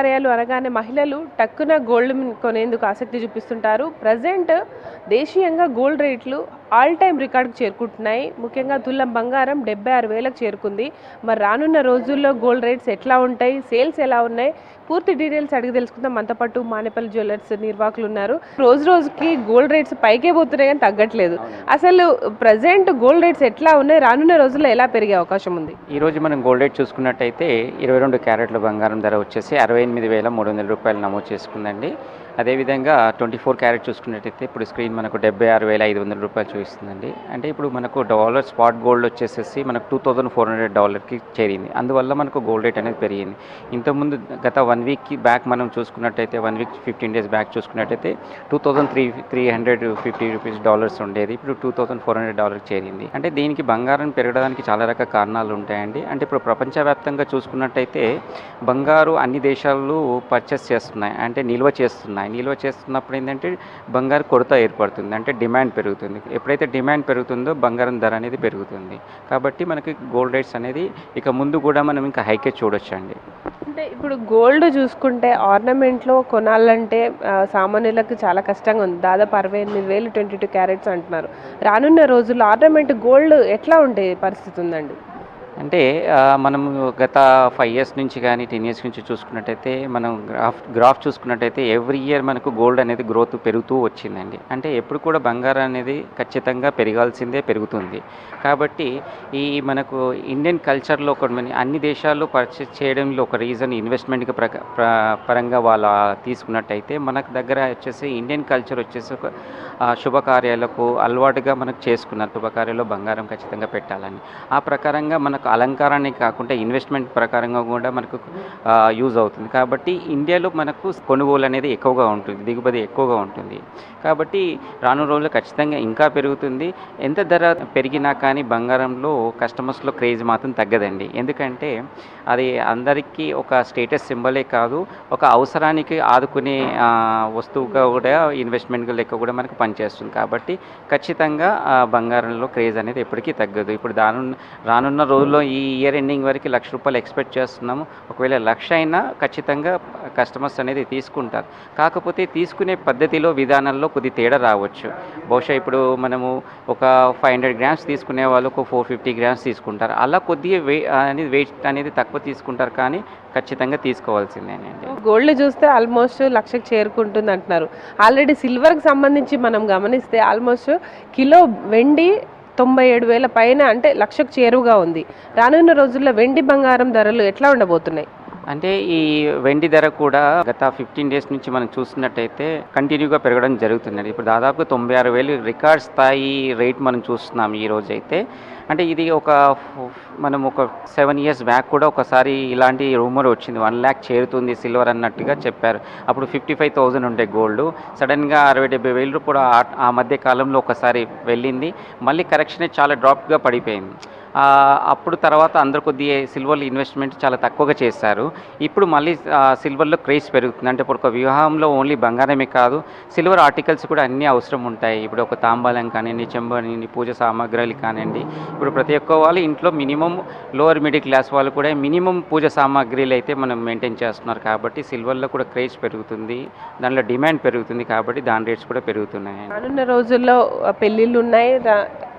శుభకార్యాలు అనగానే మహిళలు టక్కున గోల్డ్ కొనేందుకు ఆసక్తి చూపిస్తుంటారు. ప్రజెంట్ దేశీయంగా గోల్డ్ రేట్లు ఆల్ టైం రికార్డుకు చేరుకుంటున్నాయి. ముఖ్యంగా తులం బంగారం డెబ్బై ఆరు వేలకు చేరుకుంది. మరి రానున్న రోజుల్లో గోల్డ్ రేట్స్ ఎట్లా ఉంటాయి? సేల్స్ ఎలా ఉన్నాయి? పూర్తి డీటెయిల్స్ అడిగి తెలుసుకుందాం. మనతో పాటు మానేపల్లి జ్యువెలర్స్ నిర్వాహకులు ఉన్నారు. రోజు రోజుకి గోల్డ్ రేట్స్ పైకే పోతున్నాయి కానీ తగ్గట్లేదు. అసలు ప్రజెంట్ గోల్డ్ రేట్స్ ఎట్లా ఉన్నాయి? రానున్న రోజుల్లో ఎలా పెరిగే అవకాశం ఉంది? ఈ రోజు మనం గోల్డ్ రేట్ చూసుకున్నట్టయితే ఇరవై రెండు క్యారెట్ల బంగారం ధర వచ్చేసి అరవై ఎనిమిది వేల మూడు వందల రూపాయలు నమోదు చేసుకుందండి. అదేవిధంగా ట్వంటీ ఫోర్ క్యారెట్ చూసుకున్నట్టయితే ఇప్పుడు స్క్రీన్ మనకు డెబ్బై ఆరు వేల ఐదు వందల రూపాయలు చూపిస్తుందండి. అంటే ఇప్పుడు మనకు డాలర్ స్పాట్ గోల్డ్ వచ్చేసేసి మనకు టూ థౌజండ్ ఫోర్ హండ్రెడ్ డాలర్కి చేరింది. అందువల్ల మనకు గోల్డ్ రేట్ అనేది పెరిగింది. ఇంతకుముందు గత వన్ వీక్కి బ్యాక్ మనం చూసుకున్నట్టయితే one week fifteen days back చూసుకున్నట్టయితే two thousand three three hundred fifty rupees dollars ఉండేది. ఇప్పుడు two thousand four hundred dollar చేరింది. అంటే దీనికి బంగారం పెరగడానికి చాలా రకాల కారణాలు ఉంటాయండి. అంటే ఇప్పుడు ప్రపంచవ్యాప్తంగా చూసుకున్నట్టయితే బంగారు అన్ని దేశాలు పర్చేస్ చేస్తున్నాయి. అంటే నిల్వ చేస్తున్నాయి. నిల్వ చేస్తున్నప్పుడు ఏంటంటే బంగారు కొరత ఏర్పడుతుంది అంటే డిమాండ్ పెరుగుతుంది. ఎప్పుడైతే డిమాండ్ పెరుగుతుందో బంగారం ధర అనేది పెరుగుతుంది. కాబట్టి మనకి గోల్డ్ రేట్స్ అనేది ఇక ముందు కూడా మనం ఇంకా హైకే చూడొచ్చు అండి అంటే ఇప్పుడు గోల్డ్ చూసుకుంటే ఆర్నమెంట్లో కొనాలంటే సామాన్యులకు చాలా కష్టంగా ఉంది. దాదాపు అరవై ఎనిమిది వేలు ట్వంటీ టూ క్యారెట్స్ అంటున్నారు. రానున్న రోజుల్లో ఆర్నమెంట్ గోల్డ్ ఎట్లా ఉండే పరిస్థితి ఉందండి? అంటే మనం మనము గత ఫైవ్ ఇయర్స్ నుంచి కానీ టెన్ ఇయర్స్ నుంచి చూసుకున్నట్టయితే మనం గ్రాఫ్ గ్రాఫ్ చూసుకున్నట్టయితే ఎవ్రీ ఇయర్ మనకు గోల్డ్ అనేది గ్రోత్ పెరుగుతూ వచ్చిందండి. అంటే ఎప్పుడు కూడా బంగారం అనేది ఖచ్చితంగా పెరగాల్సిందే పెరుగుతుంది. కాబట్టి ఈ మనకు ఇండియన్ కల్చర్లో ఒక అన్ని దేశాల్లో పర్చేస్ చేయడంలో ఒక రీజన్ ఇన్వెస్ట్మెంట్కి ప్ర- పరంగా వాళ్ళ తీసుకున్నట్టయితే మనకు దగ్గర వచ్చేసి ఇండియన్ కల్చర్ వచ్చేసి ఒక శుభకార్యాలకు అలవాటుగా మనకు చేసుకున్నారు. శుభకార్యాల్లో బంగారం ఖచ్చితంగా పెట్టాలని. ఆ ప్రకారంగా మనకు అలంకారాన్ని కాకుండా ఇన్వెస్ట్మెంట్ ప్రకారంగా కూడా మనకు యూజ్ అవుతుంది. కాబట్టి ఇండియాలో మనకు కొనుగోలు అనేది ఎక్కువగా ఉంటుంది దిగుబడి ఎక్కువగా ఉంటుంది. కాబట్టి రాను రోజుల్లో ఖచ్చితంగా ఇంకా పెరుగుతుంది. ఎంత ధర పెరిగినా కానీ బంగారంలో కస్టమర్స్లో క్రేజ్ మాత్రం తగ్గదండి. ఎందుకంటే అది అందరికీ ఒక స్టేటస్ సింబలే కాదు ఒక అవసరానికి ఆదుకునే వస్తువుగా కూడా ఇన్వెస్ట్మెంట్ లెక్క కూడా మనకు పనిచేస్తుంది. కాబట్టి ఖచ్చితంగా బంగారంలో క్రేజ్ అనేది ఎప్పటికీ తగ్గదు. ఇప్పుడు దాని రానున్న రోజుల్లో ఈ ఇయర్ ఎండింగ్ వరకు లక్ష రూపాయలు ఎక్స్పెక్ట్ చేస్తున్నాము. ఒకవేళ లక్ష అయినా ఖచ్చితంగా కస్టమర్స్ అనేది తీసుకుంటారు. కాకపోతే తీసుకునే పద్ధతిలో విధానంలో కొద్ది తేడా రావచ్చు. బహుశా ఇప్పుడు మనము ఒక ఫైవ్ హండ్రెడ్ గ్రామ్స్ తీసుకునే వాళ్ళు ఒక ఫోర్ ఫిఫ్టీ గ్రామ్స్ తీసుకుంటారు. అలా కొద్దిగా వే అనేది వెయిట్ అనేది తక్కువ తీసుకుంటారు కానీ ఖచ్చితంగా తీసుకోవాల్సిందేనండి గోల్డ్ చూస్తే ఆల్మోస్ట్ లక్షకు చేరుకుంటుంది అంటున్నారు ఆల్రెడీ సిల్వర్కి సంబంధించి మనం గమనిస్తే ఆల్మోస్ట్ కిలో వెండి తొంభై ఏడు వేల పైన అంటే లక్షకు చేరువుగా ఉంది. రానున్న రోజుల్లో వెండి బంగారం ధరలు ఎట్లా ఉండబోతున్నాయి? అంటే ఈ వెండి ధర కూడా గత ఫిఫ్టీన్ డేస్ నుంచి మనం చూసినట్టయితే కంటిన్యూగా పెరగడం జరుగుతున్నది ఇప్పుడు దాదాపు తొంభై ఆరు వేలు రికార్డ్ స్థాయి రేట్ మనం చూస్తున్నాం ఈ రోజైతే. అయితే అంటే ఇది ఒక మనం ఒక సెవెన్ ఇయర్స్ బ్యాక్ కూడా ఒకసారి ఇలాంటి రూమర్ వచ్చింది. వన్ ల్యాక్ చేరుతుంది సిల్వర్ అన్నట్టుగా చెప్పారు. అప్పుడు ఫిఫ్టీ ఫైవ్ థౌజండ్ ఉండే గోల్డ్ సడన్గా అరవై డెబ్బై వేలు కూడా ఆ- మధ్య కాలంలో ఒకసారి వెళ్ళింది. మళ్ళీ కరెక్షనే చాలా డ్రాప్గా పడిపోయింది. అప్పుడు తర్వాత అందరు కొద్దిగా సిల్వర్లో ఇన్వెస్ట్మెంట్ చాలా తక్కువగా చేశారు. ఇప్పుడు మళ్ళీ సిల్వర్లో క్రేజ్ పెరుగుతుంది. అంటే ఇప్పుడు ఒక వివాహంలో ఓన్లీ బంగారమే కాదు సిల్వర్ ఆర్టికల్స్ కూడా అన్నీ అవసరం ఉంటాయి. ఇప్పుడు ఒక తాంబాలం కానివ్వండి చెంబు పూజ సామాగ్రాలు కానివ్వండి ఇప్పుడు ప్రతి ఒక్క వాళ్ళు ఇంట్లో మినిమం లోవర్ మిడిల్ క్లాస్ వాళ్ళు కూడా మినిమం పూజ సామాగ్రిలు అయితే మనం మెయింటైన్ చేస్తున్నారు కాబట్టి సిల్వర్లో కూడా క్రేజ్ పెరుగుతుంది. దానిలో డిమాండ్ పెరుగుతుంది కాబట్టి దాని రేట్స్ కూడా పెరుగుతున్నాయి. రానున్న రోజుల్లో పెళ్ళిళ్ళు ఉన్నాయి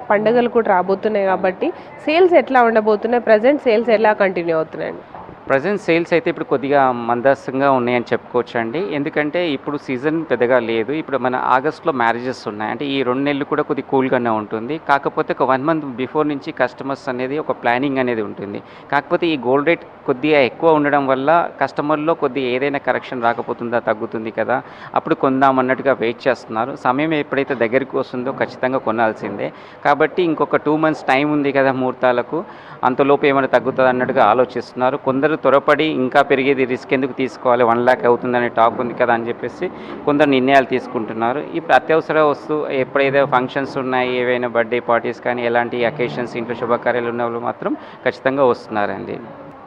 పండుగలు కూడా రాబోతున్నాయి కాబట్టి సేల్స్ ఎట్లా ఉండబోతున్నాయి ప్రజెంట్ సేల్స్ ఎలా కంటిన్యూ అవుతున్నాయండి ప్రజెంట్ సేల్స్ అయితే ఇప్పుడు కొద్దిగా మందస్సంగా ఉన్నాయని చెప్పుకోవచ్చు అండి ఎందుకంటే ఇప్పుడు సీజన్ పెద్దగా లేదు. ఇప్పుడు మన ఆగస్ట్లో మ్యారేజెస్ ఉన్నాయి. అంటే ఈ రెండు నెలలు కూడా కొద్ది కూల్గానే ఉంటుంది. కాకపోతే ఒక వన్ మంత్ బిఫోర్ నుంచి కస్టమర్స్ అనేది ఒక ప్లానింగ్ అనేది ఉంటుంది. కాకపోతే ఈ గోల్డ్ రేట్ కొద్దిగా ఎక్కువ ఉండడం వల్ల కస్టమర్లో కొద్దిగా ఏదైనా కరెక్షన్ రాకపోతుందా తగ్గుతుంది కదా. అప్పుడు కొందాం అన్నట్టుగా వెయిట్ చేస్తున్నారు. సమయం ఎప్పుడైతే దగ్గరికి వస్తుందో ఖచ్చితంగా కొనాల్సిందే. కాబట్టి ఇంకొక టూ మంత్స్ టైం ఉంది కదా ముహూర్తాలకు. అంతలోపు ఏమైనా తగ్గుతుంది అన్నట్టుగా ఆలోచిస్తున్నారు. కొందరు త్వరపడి ఇంకా పెరిగేది రిస్క్ ఎందుకు తీసుకోవాలి? వన్ ల్యాక్ అవుతుందనే టాక్ ఉంది కదా అని చెప్పేసి కొందరు నిర్ణయాలు తీసుకుంటున్నారు. ఇప్పుడు అత్యవసర వస్తువు ఎప్పుడైతే ఫంక్షన్స్ ఉన్నాయి ఏవైనా బర్త్డే పార్టీస్ కానీ ఎలాంటి అకేషన్స్ ఇంట్లో శుభకార్యాలు ఉన్న వాళ్ళు మాత్రం ఖచ్చితంగా వస్తున్నారండి.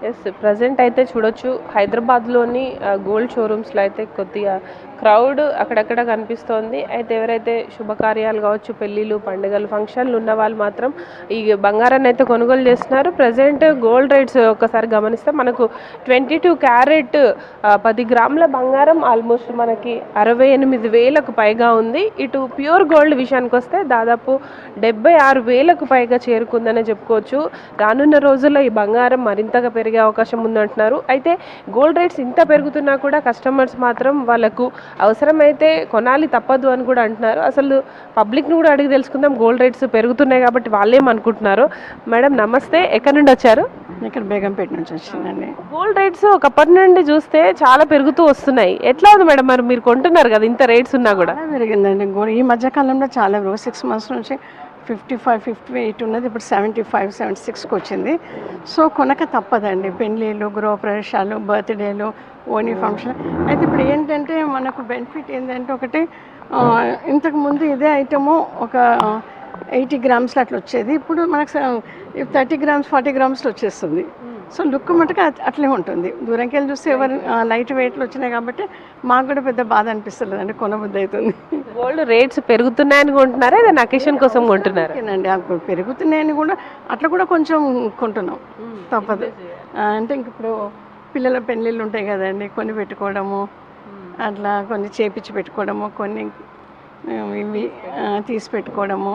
ఎస్ ప్రజెంట్ అయితే చూడొచ్చు. హైదరాబాద్లోని గోల్డ్ షోరూమ్స్లో అయితే కొద్దిగా క్రౌడ్ అక్కడక్కడ కనిపిస్తోంది. అయితే ఎవరైతే శుభకార్యాలు కావచ్చు పెళ్ళిళ్ళు పండుగలు ఫంక్షన్లు ఉన్న వాళ్ళు మాత్రం ఈ బంగారాన్ని అయితే కొనుగోలు చేస్తున్నారు. ప్రజెంట్ గోల్డ్ రేట్స్ ఒకసారి గమనిస్తే మనకు ట్వంటీ టూ క్యారెట్ పది గ్రాముల బంగారం ఆల్మోస్ట్ మనకి అరవై ఎనిమిది వేలకు పైగా ఉంది. ఇటు ప్యూర్ గోల్డ్ విషయానికి వస్తే దాదాపు డెబ్బై ఆరు వేలకు పైగా చేరుకుందనే చెప్పుకోవచ్చు. రానున్న రోజుల్లో ఈ బంగారం మరింతగా పెరిగే అవకాశం ఉందంటున్నారు. అయితే గోల్డ్ రేట్స్ ఇంత పెరుగుతున్నా కూడా కస్టమర్స్ మాత్రం వాళ్ళకు అవసరమైతే కొనాలి తప్పదు అని కూడా అంటున్నారు. అసలు పబ్లిక్ని కూడా అడిగి తెలుసుకుందాం. గోల్డ్ రేట్స్ పెరుగుతున్నాయి కాబట్టి వాళ్ళేం అనుకుంటున్నారు మేడం నమస్తే. ఎక్కడి నుండి వచ్చారు? ఇక్కడ బేగంపేట నుంచి వచ్చిందండి. గోల్డ్ రేట్స్ ఒకప్పటి నుండి చూస్తే చాలా పెరుగుతూ వస్తున్నాయి. ఎట్లా ఉంది మేడం మరి మీరు కొంటున్నారు కదా ఇంత రేట్స్ ఉన్నా కూడా? పెరిగిందండి. గోల్డ్ ఈ మధ్య కాలంలో చాలా సిక్స్ మంత్స్ నుంచి ఫిఫ్టీ ఫైవ్ ఫిఫ్టీ ఎయిట్ ఉన్నది. ఇప్పుడు సెవెంటీ ఫైవ్ సెవెంటీ సిక్స్కి వచ్చింది. సో కొనక తప్పదండి. పెళ్ళిళ్ళు గృహప్రవేశాలు బర్త్డేలు ఓనీ ఫంక్షన్ అయితే ఇప్పుడు ఏంటంటే మనకు బెనిఫిట్ ఏంటంటే ఒకటి ఇంతకుముందు ఇదే ఐటము ఒక ఎయిటీ గ్రామ్స్లో అట్లా వచ్చేది. ఇప్పుడు మనకు థర్టీ గ్రామ్స్ ఫార్టీ గ్రామ్స్లో వచ్చేస్తుంది. సో లుక్ మటుకు అట్- అట్లే ఉంటుంది. దూరంకి వెళ్ళి చూస్తే ఎవరు లైట్ వెయిట్లు వచ్చినాయి కాబట్టి మాకు కూడా పెద్ద బాధ అనిపిస్తుంది అండి కొనబుద్ధి అవుతుంది. గోల్డ్ రేట్స్ పెరుగుతున్నాయని కొంటున్నారా? ఏదైనా అకేషన్ కోసం కొంటున్నారా? అప్పుడు పెరుగుతున్నాయని కూడా అట్లా కూడా కొంచెం కొంటున్నాం. తప్పదు. అంటే ఇంక ఇప్పుడు పిల్లల పెళ్ళిళ్ళు ఉంటాయి కదండి కొన్ని పెట్టుకోవడము అట్లా కొన్ని చేపించి పెట్టుకోవడము కొన్ని ఇవి తీసి పెట్టుకోవడము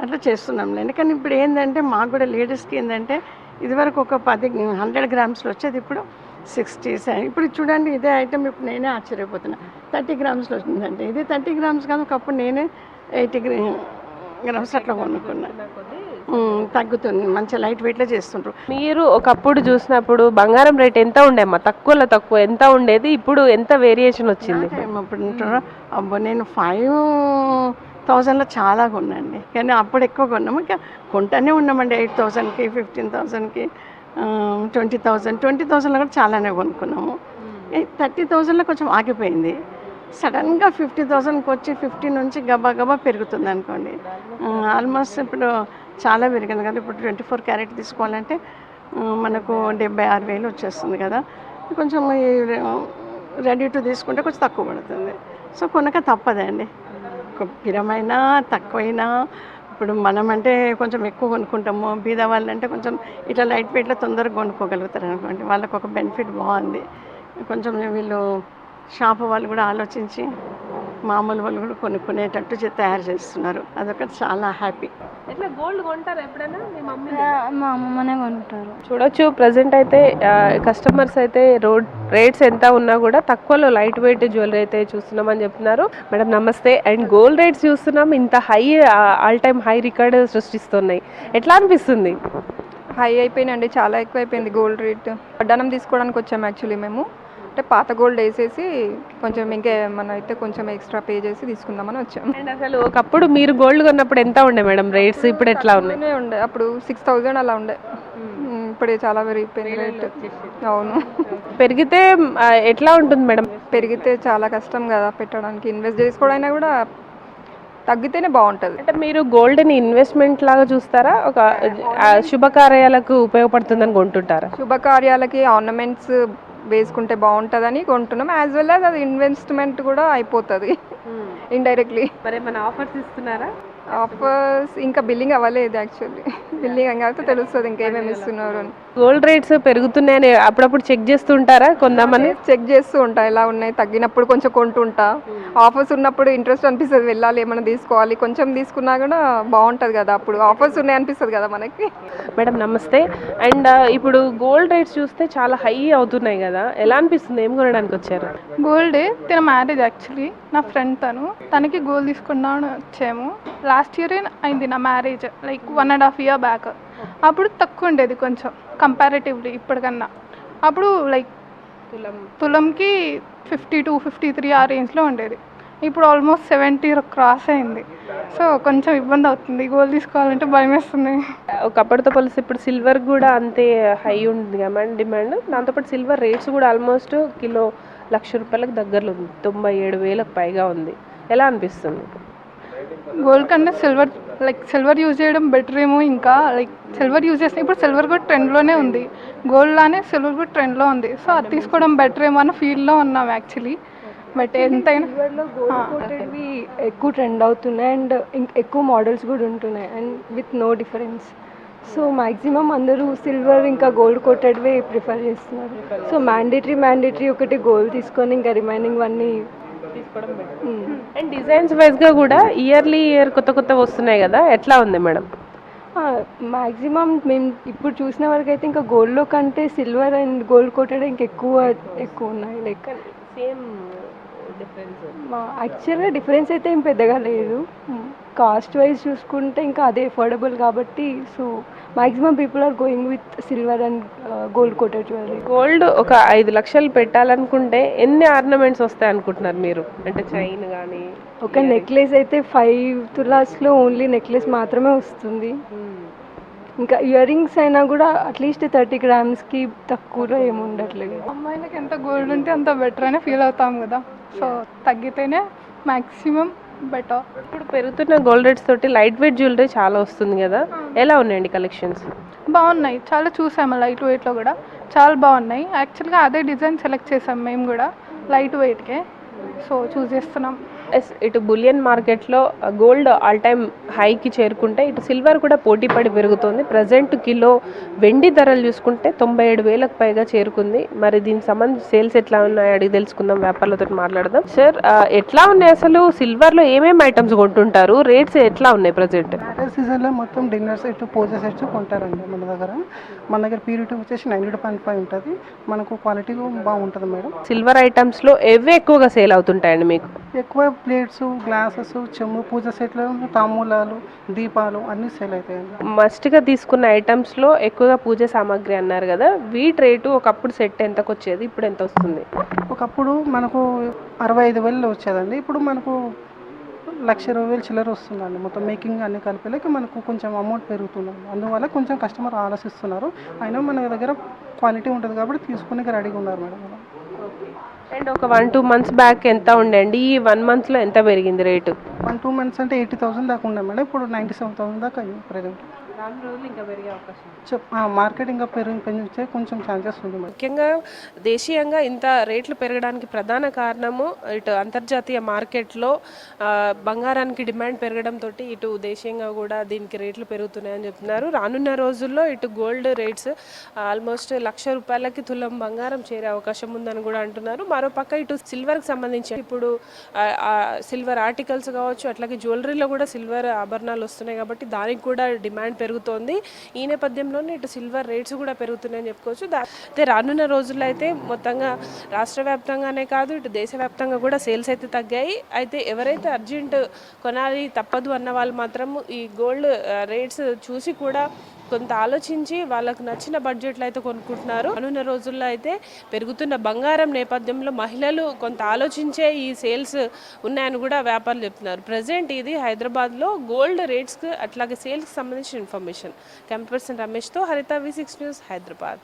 అట్లా చేస్తున్నాంలేండి కానీ ఇప్పుడు ఏంటంటే మాకు కూడా లేడీస్కి ఏంటంటే ఇదివరకు ఒక పది హండ్రెడ్ గ్రామ్స్లో వచ్చేది ఇప్పుడు సిక్స్టీ ఇప్పుడు చూడండి ఇదే ఐటమ్ ఇప్పుడు నేనే ఆశ్చర్యపోతున్నా. థర్టీ గ్రామ్స్లో వచ్చిందంటే ఇది థర్టీ గ్రామ్స్ కాదు ఒకప్పుడు నేనే ఎయిటీ గ్రామ్స్ అట్లా కొనుక్కున్నా. తగ్గుతుంది. మంచి లైట్ వెయిట్లో చేస్తుండ్రు. మీరు ఒకప్పుడు చూసినప్పుడు బంగారం రేట్ ఎంత ఉండేమ్మా? తక్కువలో తక్కువ. ఎంత ఉండేది? ఇప్పుడు ఎంత వేరియేషన్ వచ్చింది? అబ్బో నేను ఫైవ్ థౌజండ్లో చాలా కొన్నాండి. కానీ అప్పుడు ఎక్కువ కొన్నాము. ఇంకా కొంటానే ఉన్నామండి ఎయిట్ థౌజండ్కి ఫిఫ్టీన్ థౌజండ్కి ట్వంటీ థౌజండ్. ట్వంటీ థౌజండ్లో కూడా చాలానే కొనుక్కున్నాము. థర్టీ థౌజండ్లో కొంచెం ఆగిపోయింది. సడన్గా ఫిఫ్టీ థౌజండ్కి వచ్చి ఫిఫ్టీ నుంచి గబా గబా పెరుగుతుంది అనుకోండి. ఆల్మోస్ట్ ఇప్పుడు చాలా పెరిగింది కదా. ఇప్పుడు ట్వంటీ ఫోర్ క్యారెట్ తీసుకోవాలంటే మనకు డెబ్బై ఆరు వేలు వచ్చేస్తుంది కదా. కొంచెం రెడీ టు తీసుకుంటే కొంచెం తక్కువ పడుతుంది. సో కొనక తప్పదండి. స్థిరమైనా తక్కువైనా ఇప్పుడు మనం అంటే కొంచెం ఎక్కువ కొనుక్కుంటాము. బీద వాళ్ళంటే కొంచెం ఇట్లా లైట్ వెయిట్లో తొందరగా కొనుక్కోగలుగుతారు అనుకోండి వాళ్ళకు ఒక బెనిఫిట్ బాగుంది. కొంచెం వీళ్ళు షాప్ వాళ్ళు కూడా ఆలోచించి మామూలు వాళ్ళు కూడా కొనుక్కునేటట్టు చే- తయారు చేస్తున్నారు. అదొకటి చాలా హ్యాపీ ఎట్లా గోల్డ్ కొంటారా ఎప్పుడైనా? మీ మమ్మీ మా అమ్మమ్మనే కొంటారు. చూడొచ్చు ప్రజెంట్ అయితే కస్టమర్స్ అయితే రోడ్ రేట్స్ ఎంత ఉన్నా కూడా తక్కువలో లైట్ వెయిట్ జ్యువెలరీ అయితే చూస్తున్నామని చెప్తున్నారు. మేడం నమస్తే. అండ్ గోల్డ్ రేట్స్ చూస్తున్నాం. ఇంత high all time high record సృష్టిస్తున్నాయి. ఎట్లా అనిపిస్తుంది? హై అయిపోయినండి చాలా ఎక్కువ అయిపోయింది గోల్డ్ రేట్ వడ్డానం తీసుకోవడానికి వచ్చాము యాక్చువల్లీ మేము. అంటే పాత గోల్డ్ వేసేసి కొంచెం ఇంకా మన అయితే కొంచెం ఎక్స్ట్రా పే చేసి తీసుకుందామని వచ్చాము అండ్ అసలు ఒకప్పుడు మీరు గోల్డ్ కొన్నప్పుడు ఎంత ఉండే మేడం రేట్స్ ఇప్పుడు ఎట్లా ఉన్నాయి? ఉండే. అప్పుడు సిక్స్ థౌజండ్ అలా ఉండే. మ్మ్, ఇప్పుడే చాలా పెరిగిపోయింది రేట్. అవును. పెరిగితే ఎట్లా ఉంటుంది మేడం? పెరిగితే చాలా కష్టం కదా పెట్టడానికి. ఇన్వెస్ట్ చేసుకోవడానికి కూడా తగ్గితేనే బాగుంటుంది. అంటే మీరు గోల్డ్ని ఇన్వెస్ట్మెంట్ లాగా చూస్తారా? ఒక శుభకార్యాలకు ఉపయోగపడుతుందని కొంటుంటారా? శుభకార్యాలకి ఆర్నమెంట్స్ వేసుకుంటే బాగుంటుందని కొంటున్నాం. యాజ్ వెల్ యాజ్ అది ఇన్వెస్ట్మెంట్ కూడా అయిపోతుంది. ఇండైరెక్ట్లీ మరి ఏమైనా ఆఫర్స్ ఇస్తున్నారా? ఆఫర్స్ ఇంకా బిల్లింగ్ అవ్వలేదు యాక్చువల్లీ బిల్లింగ్ అయితే తెలుస్తుంది ఇంకేమేమి ఇస్తున్నారు అని. గోల్డ్ రేట్స్ పెరుగుతున్నాయని అప్పుడప్పుడు చెక్ చేస్తుంటారా కొందామని? చెక్ చేస్తూ ఉంటా ఎలా ఉన్నాయి తగ్గినప్పుడు కొంచెం కొంటుంటా. ఆఫర్స్ ఉన్నప్పుడు ఇంట్రెస్ట్ అనిపిస్తుంది వెళ్ళాలి ఏమైనా తీసుకోవాలి. కొంచెం తీసుకున్నా కూడా బాగుంటుంది కదా అప్పుడు ఆఫర్స్ ఉన్నాయి అనిపిస్తుంది కదా మనకి. మేడం నమస్తే. అండ్ ఇప్పుడు గోల్డ్ రేట్స్ చూస్తే చాలా హై అవుతున్నాయి కదా ఎలా అనిపిస్తుంది? ఏం కొనడానికి వచ్చారు? గోల్డ్ తన మ్యారేజ్ యాక్చువల్లీ నా ఫ్రెండ్ తను. తనకి గోల్డ్ తీసుకుందామని వచ్చాము. లాస్ట్ ఇయర్ అయింది నా marriage like one and half year back. అప్పుడు తక్కువ ఉండేది కొంచెం కంపారిటివ్లీ ఇప్పటికన్నా. అప్పుడు లైక్ తులంకి ఫిఫ్టీ టూ ఫిఫ్టీ త్రీ ఆ రేంజ్లో ఉండేది. ఇప్పుడు ఆల్మోస్ట్ సెవెంటీ క్రాస్ అయింది. సో కొంచెం ఇబ్బంది అవుతుంది. గోల్డ్ తీసుకోవాలంటే భయం వేస్తుంది. ఒకప్పటితో పోలిస్తే ఇప్పుడు సిల్వర్ కూడా అంతే హై ఉంది కదా మేడం డిమాండ్ దాంతోపాటు సిల్వర్ రేట్స్ కూడా ఆల్మోస్ట్ కిలో లక్ష రూపాయలకు దగ్గరలో ఉంది. తొంభై ఏడు వేలకు పైగా ఉంది. ఎలా అనిపిస్తుంది? గోల్డ్ కన్నా సిల్వర్ లైక్ సిల్వర్ యూజ్ చేయడం బెటర్ ఏమో ఇంకా లైక్ సిల్వర్ యూజ్ చేస్తే ఇప్పుడు సిల్వర్ కూడా ట్రెండ్లోనే ఉంది. గోల్డ్ లానే సిల్వర్ కూడా ట్రెండ్లో ఉంది. సో అది తీసుకోవడం బెటర్ ఏమో అన్న ఫీల్డ్లో ఉన్నాం యాక్చువల్లీ బట్ ఎంతైనా ఎక్కువ ట్రెండ్ అవుతున్నాయి అండ్ ఎక్కువ మోడల్స్ కూడా ఉంటున్నాయి and with no difference so maximum అందరూ సిల్వర్ ఇంకా గోల్డ్ కోటెడ్వే ప్రిఫర్ చేస్తున్నారు. సో మ్యాండేటరీ మ్యాండేటరీ ఒకటి గోల్డ్ తీసుకొని ఇంకా రిమైనింగ్ వన్నీ తీసుకోవడం బెటర్. మ్, అండ్ డిజైన్స్ వైజ్గా కూడా ఇయర్లీ ఇయర్ కొత్త కొత్త వస్తున్నాయి కదా ఎట్లా ఉంది మేడం? మ్యాక్సిమం మేము ఇప్పుడు చూసిన వరకు అయితే ఇంకా గోల్డ్లో కంటే సిల్వర్ అండ్ గోల్డ్ కోటెడ్ ఇంకెక్కువ ఎక్కువ ఉన్నాయి లైక్ సేమ్ డిఫరెన్స్. యాక్చువల్గా డిఫరెన్స్ అయితే ఏం పెద్దగా లేదు. కాస్ట్ వైజ్ చూసుకుంటే ఇంకా అదే అఫోర్డబుల్ కాబట్టి so maximum people are going with silver and gold coated jewellery gold ఒక ఐదు లక్షలు పెట్టాలనుకుంటే ఎన్ని ఆర్నమెంట్స్ వస్తాయి అనుకుంటున్నారు మీరు? అంటే చైన్ కానీ ఒక నెక్లెస్ అయితే ఫైవ్ తులాస్లో ఓన్లీ నెక్లెస్ మాత్రమే వస్తుంది. ఇంకా ఇయర్ రింగ్స్ అయినా కూడా అట్లీస్ట్ థర్టీ గ్రామ్స్కి తక్కువలో ఏమి ఉండట్లేదు. అమ్మాయిలకి ఎంత గోల్డ్ ఉంటే అంత బెటర్ అనే ఫీల్ అవుతాం కదా. సో తగ్గితేనే మ్యాక్సిమం బెటర్ ఇప్పుడు పెరుగుతున్న గోల్డ్ రేట్స్ తోటి లైట్ వెయిట్ జ్యువెలరీ చాలా వస్తుంది కదా. ఎలా ఉన్నాయండి కలెక్షన్స్? బాగున్నాయి. చాలా చూసాము లైట్ వెయిట్లో కూడా. చాలా బాగున్నాయి. యాక్చువల్గా అదే డిజైన్ సెలెక్ట్ చేసాం మేము కూడా లైట్ వెయిట్కే. సో చూస్ చేస్తున్నాం. ఎస్ ఇటు బులియన్ మార్కెట్లో గోల్డ్ ఆల్ టైమ్ హైకి చేరుకుంటే ఇటు సిల్వర్ కూడా పోటీ పడి పెరుగుతుంది. ప్రజెంట్ కిలో వెండి ధరలు చూసుకుంటే తొంభై ఏడు వేలకు పైగా చేరుకుంది. మరి దీనికి సంబంధించి సేల్స్ ఎట్లా ఉన్నాయి అడిగి తెలుసుకుందాం వ్యాపారులతో మాట్లాడదాం. సార్ ఎట్లా ఉన్నాయి అసలు? సిల్వర్లో ఏమేమి ఐటమ్స్ కొంటుంటారు? రేట్స్ ఎట్లా ఉన్నాయి ప్రజెంట్? సీజన్లో మొత్తం డిన్నర్ సెట్ పూజ సెట్స్ కొంటారండి మన దగ్గర. మన దగ్గర ప్యూరిటీ వచ్చేసి నైంటీ పాయింట్ ఫైవ్ ఉంటుంది. మనకు క్వాలిటీ బాగుంటుంది మేడం. సిల్వర్ ఐటమ్స్లో ఏవే ఎక్కువగా సేల్ అవుతుంటాయండి మీకు? ఎక్కువ ప్లేట్స్ గ్లాసెస్ చెమ్ము పూజ సెట్లు తాంబూలాలు దీపాలు అన్నీ సేల్ అవుతాయండి. మస్ట్గా తీసుకున్న ఐటమ్స్లో ఎక్కువగా పూజ సామాగ్రి అన్నారు కదా వీటి రేటు ఒకప్పుడు సెట్ ఎంతకు వచ్చేది ఇప్పుడు ఎంత వస్తుంది? ఒకప్పుడు మనకు అరవై ఐదు వేలు వచ్చేదండి ఇప్పుడు మనకు లక్ష ఇరవై వేలు చిల్లర వస్తుందండి. మొత్తం మేకింగ్ అన్ని కలిపేలకి మనకు కొంచెం అమౌంట్ పెరుగుతుందండి. అందువల్ల కొంచెం కస్టమర్ ఆలోచిస్తున్నారు. అయినా మన దగ్గర క్వాలిటీ ఉంటుంది కాబట్టి తీసుకునే రెడీగా ఉన్నారు మేడం. అండ్ ఒక వన్ టూ మంత్స్ బ్యాక్ ఎంత ఉండండి ఈ వన్ మంత్లో ఎంత పెరిగింది రేటు? వన్ టూ మంత్స్ అంటే ఎయిటీ థౌసండ్ దాకా ఉండే మేడం. ఇప్పుడు నైంటీ సెవెన్ థౌసండ్ దాకా అయ్యింది ప్రజెంట్ రాను రోజులు ఇంకా పెరిగే అవకాశం మార్కెట్ ఇంకా పెరిగి పెంచితే కొంచెం ఛాన్సెస్ ఉంది ముఖ్యంగా దేశీయంగా ఇంత రేట్లు పెరగడానికి ప్రధాన కారణము ఇటు అంతర్జాతీయ మార్కెట్లో ఆ, బంగారానికి డిమాండ్ పెరగడంతో ఇటు దేశీయంగా కూడా దీనికి రేట్లు పెరుగుతున్నాయని చెప్తున్నారు. రానున్న రోజుల్లో ఇటు గోల్డ్ రేట్స్ ఆల్మోస్ట్ లక్ష రూపాయలకి తులం బంగారం చేరే అవకాశం ఉందని కూడా అంటున్నారు. మరోపక్క ఇటు సిల్వర్కి సంబంధించి ఇప్పుడు సిల్వర్ ఆర్టికల్స్ కావచ్చు అట్లాగే జ్యువెలరీలో కూడా సిల్వర్ ఆభరణాలు వస్తున్నాయి కాబట్టి దానికి కూడా డిమాండ్ పెరుగుతోంది. ఈ నేపథ్యంలోనే ఇటు సిల్వర్ రేట్స్ కూడా పెరుగుతున్నాయని చెప్పుకోవచ్చు. అయితే రానున్న రోజుల్లో అయితే మొత్తంగా రాష్ట్ర వ్యాప్తంగానే కాదు ఇటు దేశవ్యాప్తంగా కూడా సేల్స్ అయితే తగ్గాయి. అయితే ఎవరైతే అర్జెంట్ కొనాలి తప్పదు అన్న వాళ్ళు మాత్రం ఈ గోల్డ్ రేట్స్ చూసి కూడా కొంత ఆలోచించి వాళ్ళకు నచ్చిన బడ్జెట్లో అయితే కొనుక్కుంటున్నారు. అనున్న రోజుల్లో అయితే పెరుగుతున్న బంగారం నేపథ్యంలో మహిళలు కొంత ఆలోచించే ఈ సేల్స్ ఉన్నాయని కూడా వ్యాపారులు చెప్తున్నారు. ప్రజెంట్ ఇది హైదరాబాద్లో గోల్డ్ రేట్స్కి అట్లాగే సేల్స్కి సంబంధించిన information. Camera person రమేష్తో Haritha V six news Hyderabad.